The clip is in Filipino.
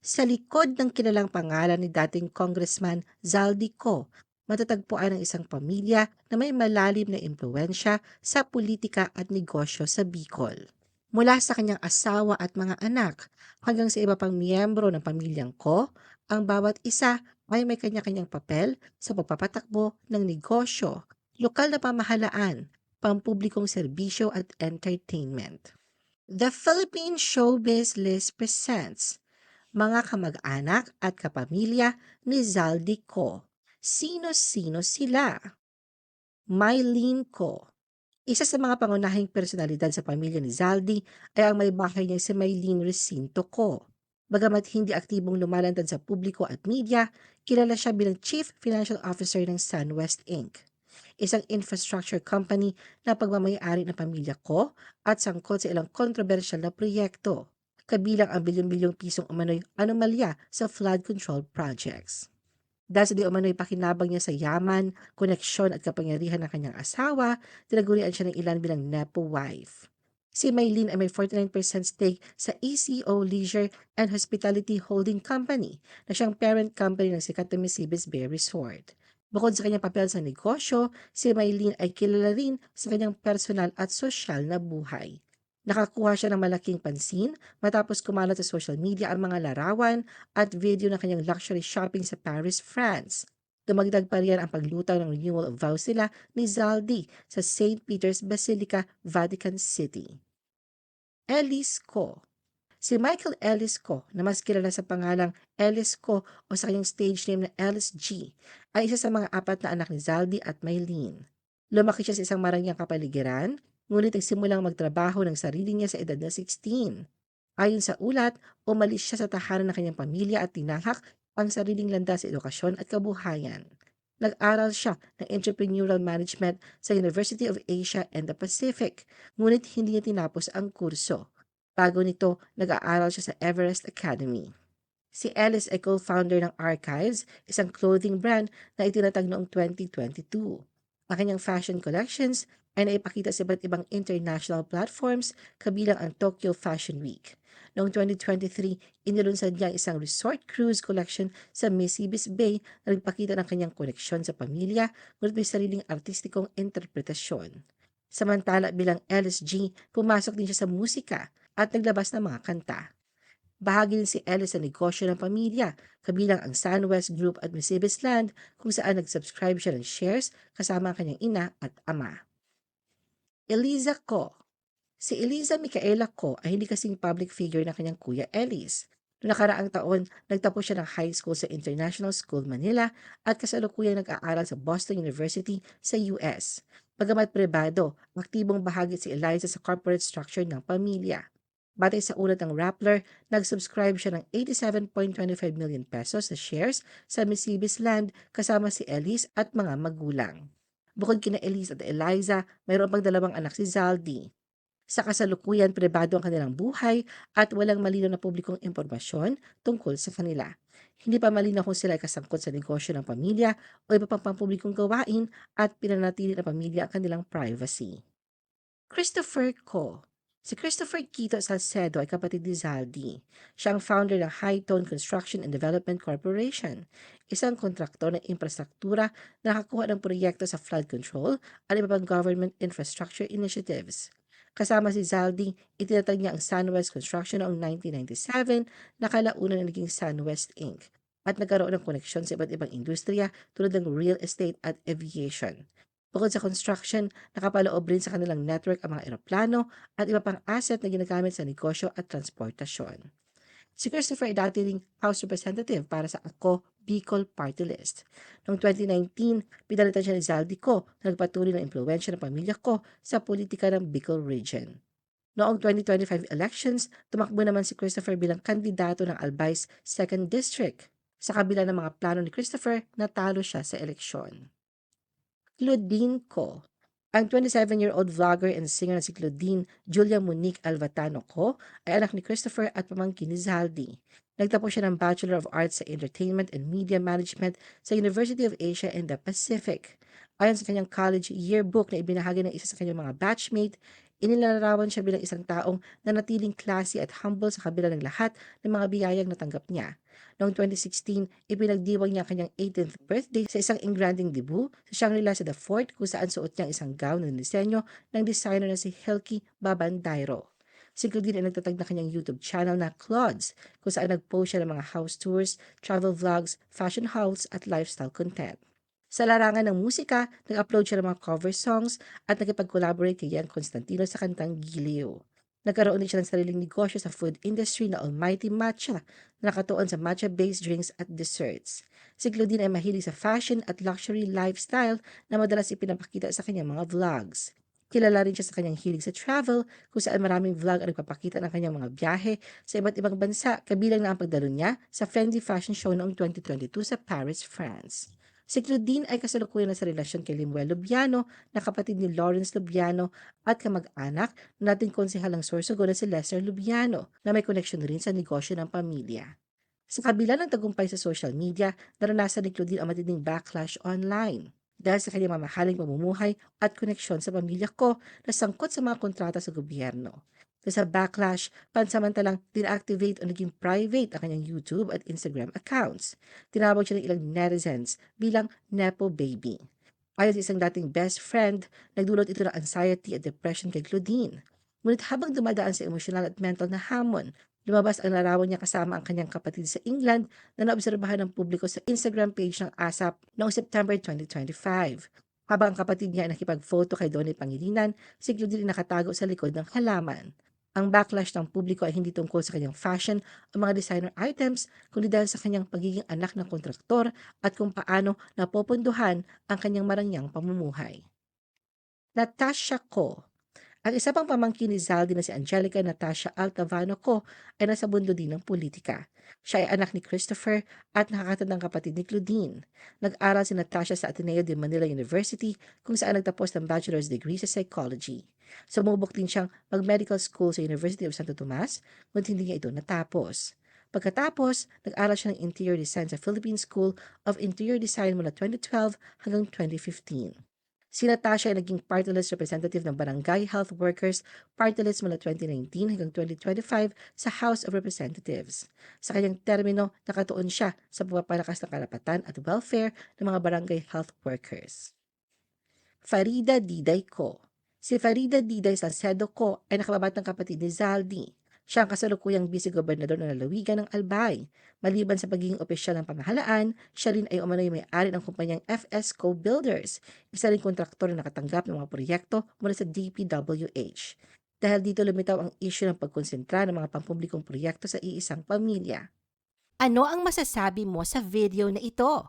Sa likod ng kilalang pangalan ni dating Congressman Zaldi Co, matatagpuan ang isang pamilya na may malalim na impluensya sa politika at negosyo sa Bicol. Mula sa kanyang asawa at mga anak hanggang sa iba pang miyembro ng pamilyang ko, ang bawat isa ay may kanya-kanyang papel sa pagpapatakbo ng negosyo, lokal na pamahalaan, pampublikong serbisyo at entertainment. The Philippine Showbiz List presents mga kamag-anak at kapamilya ni Zaldi Co. Sino-sino sila? Mylene Co. Isa sa mga pangunahing personalidad sa pamilya ni Zaldi ay ang may bahay niyang si Mylene Recinto Co. Bagamat hindi aktibong lumalantad sa publiko at media, kilala siya bilang Chief Financial Officer ng SunWest Inc isang infrastructure company na pagmamayari ng pamilya ko at sangkot sa ilang kontrobersyal na proyekto, kabilang ang bilyon-bilyong pisong umano'y anomalya sa flood control projects. Dahil sa di umano'y pakinabang niya sa yaman, koneksyon at kapangyarihan ng kanyang asawa, tinagurian siya ng ilan bilang Nepo wife. Si Maylene ay may 49% stake sa ECO Leisure and Hospitality Holding Company na siyang parent company ng sikat na Misibis Bay Resort. Bukod sa kanyang papel sa negosyo, si Maylene ay kilala rin sa kanyang personal at sosyal na buhay. Nakakuha siya ng malaking pansin matapos kumalat sa social media ang mga larawan at video ng kanyang luxury shopping sa Paris, France. Dumagdag pa riyan ang paglutang ng renewal of vows nila ni Zaldi sa St. Peter's Basilica, Vatican City. Elise Co Si Michael Ellis Co, na mas kilala sa pangalang Ellis Co o sa kanyang stage name na Ellis G, ay isa sa mga apat na anak ni Zaldi at Maylene. Lumaki siya sa isang marangyang kapaligiran, ngunit nagsimulang magtrabaho ng sarili niya sa edad na 16. Ayon sa ulat, umalis siya sa tahanan ng kanyang pamilya at tinahak ang sariling landas sa edukasyon at kabuhayan. Nag-aral siya ng entrepreneurial management sa University of Asia and the Pacific, ngunit hindi niya tinapos ang kurso. Bago nito, nag-aaral siya sa Everest Academy. Si Ellis ay co-founder ng Archives, isang clothing brand na itinatag noong 2022. Ang kanyang fashion collections ay naipakita sa iba't ibang international platforms kabilang ang Tokyo Fashion Week. Noong 2023, inilunsad niya isang resort cruise collection sa Misibis Bay na nagpakita ng kanyang koneksyon sa pamilya ngunit may sariling artistikong interpretasyon. Samantala bilang LSG, pumasok din siya sa musika at naglabas ng mga kanta. Bahagi din si Ellis sa negosyo ng pamilya, kabilang ang SunWest Group at Mercedes Land kung saan nag-subscribe siya ng shares kasama ang kanyang ina at ama. Eliza Ko Si Eliza Micaela Ko ay hindi kasing public figure ng kanyang kuya Ellis. Noong nakaraang taon, nagtapos siya ng high school sa International School Manila at kasalukuyang nag-aaral sa Boston University sa US. Bagamat pribado, aktibong bahagi si Eliza sa corporate structure ng pamilya. Batay sa ulat ng Rappler, nag-subscribe siya ng 87.25 million pesos sa shares sa Misibis Land kasama si Elise at mga magulang. Bukod kina Elise at Eliza, mayroon pang dalawang anak si Zaldi. Sa kasalukuyan, pribado ang kanilang buhay at walang malinaw na publikong impormasyon tungkol sa kanila. Hindi pa malinaw kung sila ay kasangkot sa negosyo ng pamilya o iba pang pampublikong gawain at pinanatili ng pamilya ang kanilang privacy. Christopher Co Si Christopher Quito Salcedo ay kapatid ni Zaldi. Siya ang founder ng High Tone Construction and Development Corporation, isang kontraktor ng infrastruktura na nakakuha ng proyekto sa flood control at iba pang government infrastructure initiatives. Kasama si Zaldi, itinatag niya ang SunWest Construction noong 1997 na kalaunan na naging SunWest Inc. at nagkaroon ng koneksyon sa iba't ibang industriya tulad ng real estate at aviation. Bukod sa construction, nakapaloob rin sa kanilang network ang mga eroplano at iba pang asset na ginagamit sa negosyo at transportasyon. Si Christopher ay dati ring House Representative para sa Ako Bicol Party List. Noong 2019, pinalitan siya ni Zaldi Co na nagpatuloy ng impluensya ng pamilya ko sa politika ng Bicol Region. Noong 2025 elections, tumakbo naman si Christopher bilang kandidato ng Albay's 2nd District. Sa kabila ng mga plano ni Christopher, natalo siya sa eleksyon. Claudine Co. Ang 27-year-old vlogger and singer na si Claudine Julia Monique Alvatano Co. ay anak ni Christopher at pamangkin ni Zaldi. Nagtapos siya ng Bachelor of Arts sa Entertainment and Media Management sa University of Asia and the Pacific. Ayon sa kanyang college yearbook na ibinahagi ng isa sa kanyang mga batchmate, Inilalarawan siya bilang isang taong nanatiling classy at humble sa kabila ng lahat ng mga biyayang natanggap niya. Noong 2016, ipinagdiwang niya ang kanyang 18th birthday sa isang engranding debut sa Shangri-La sa The Fort kung saan suot niya ang isang gown ng disenyo ng designer na si Hilky Babandairo. Si Claudine ay nagtatag na kanyang YouTube channel na Claudes kung saan nag-post siya ng mga house tours, travel vlogs, fashion hauls at lifestyle content. Sa larangan ng musika, nag-upload siya ng mga cover songs at nakipag-collaborate kay Ian Constantino sa kantang Giliw. Nagkaroon din siya ng sariling negosyo sa food industry na Almighty Matcha na nakatuon sa matcha-based drinks at desserts. Si Claudine ay mahilig sa fashion at luxury lifestyle na madalas ipinapakita sa kanyang mga vlogs. Kilala rin siya sa kanyang hilig sa travel kung saan maraming vlog ang nagpapakita ng kanyang mga biyahe sa iba't ibang bansa kabilang na ang pagdalo niya sa Fendi Fashion Show noong 2022 sa Paris, France. Si Claudine ay kasalukuyan na sa relasyon kay Limuel Lubiano na kapatid ni Lawrence Lubiano at kamag-anak na dating konsehal ng Sorsogon na si Lester Lubiano na may koneksyon rin sa negosyo ng pamilya. Sa kabila ng tagumpay sa social media, naranasan ni Claudine ang matinding backlash online dahil sa kanyang mamahaling pamumuhay at koneksyon sa pamilya ko na sangkot sa mga kontrata sa gobyerno. Dahil sa backlash, pansamantalang dinactivate o naging private ang kanyang YouTube at Instagram accounts. Tinawag siya ng ilang netizens bilang Nepo Baby. Ayon sa isang dating best friend, nagdulot ito ng anxiety at depression kay Claudine. Ngunit habang dumadaan sa emosyonal at mental na hamon, lumabas ang larawan niya kasama ang kanyang kapatid sa England na naobserbahan ng publiko sa Instagram page ng ASAP noong September 2025. Habang ang kapatid niya ay nakipag-photo kay Donnie Pangilinan, si Claudine ay nakatago sa likod ng halaman. Ang backlash ng publiko ay hindi tungkol sa kanyang fashion o mga designer items, kundi dahil sa kanyang pagiging anak ng kontraktor at kung paano napopondohan ang kanyang marangyang pamumuhay. Natasha Ko Ang isa pang pamangkin ni Zaldi na si Angelica Natasha Altavano Ko ay nasa bundo din ng politika. Siya ay anak ni Christopher at nakakatandang kapatid ni Claudine. Nag-aral si Natasha sa Ateneo de Manila University kung saan nagtapos ng bachelor's degree sa psychology. Sumubok din siyang mag-medical school sa University of Santo Tomas, ngunit hindi niya ito natapos. Pagkatapos, nag-aral siya ng interior design sa Philippine School of Interior Design mula 2012 hanggang 2015. Si Natasha ay naging party representative ng Barangay Health Workers party mula 2019 hanggang 2025 sa House of Representatives. Sa kanyang termino, nakatuon siya sa pagpapalakas ng karapatan at welfare ng mga barangay health workers. Farida Diday Ko Si Farida Diday Salcedo Ko ay nakababatang kapatid ni Zaldi. Siya ang kasalukuyang vice-gobernador ng lalawigan ng Albay. Maliban sa pagiging opisyal ng pamahalaan, siya rin ay umano'y may-ari ng kumpanyang FS Co Builders, isa rin kontraktor na nakatanggap ng mga proyekto mula sa DPWH. Dahil dito lumitaw ang issue ng pagkonsentra ng mga pampublikong proyekto sa iisang pamilya. Ano ang masasabi mo sa video na ito?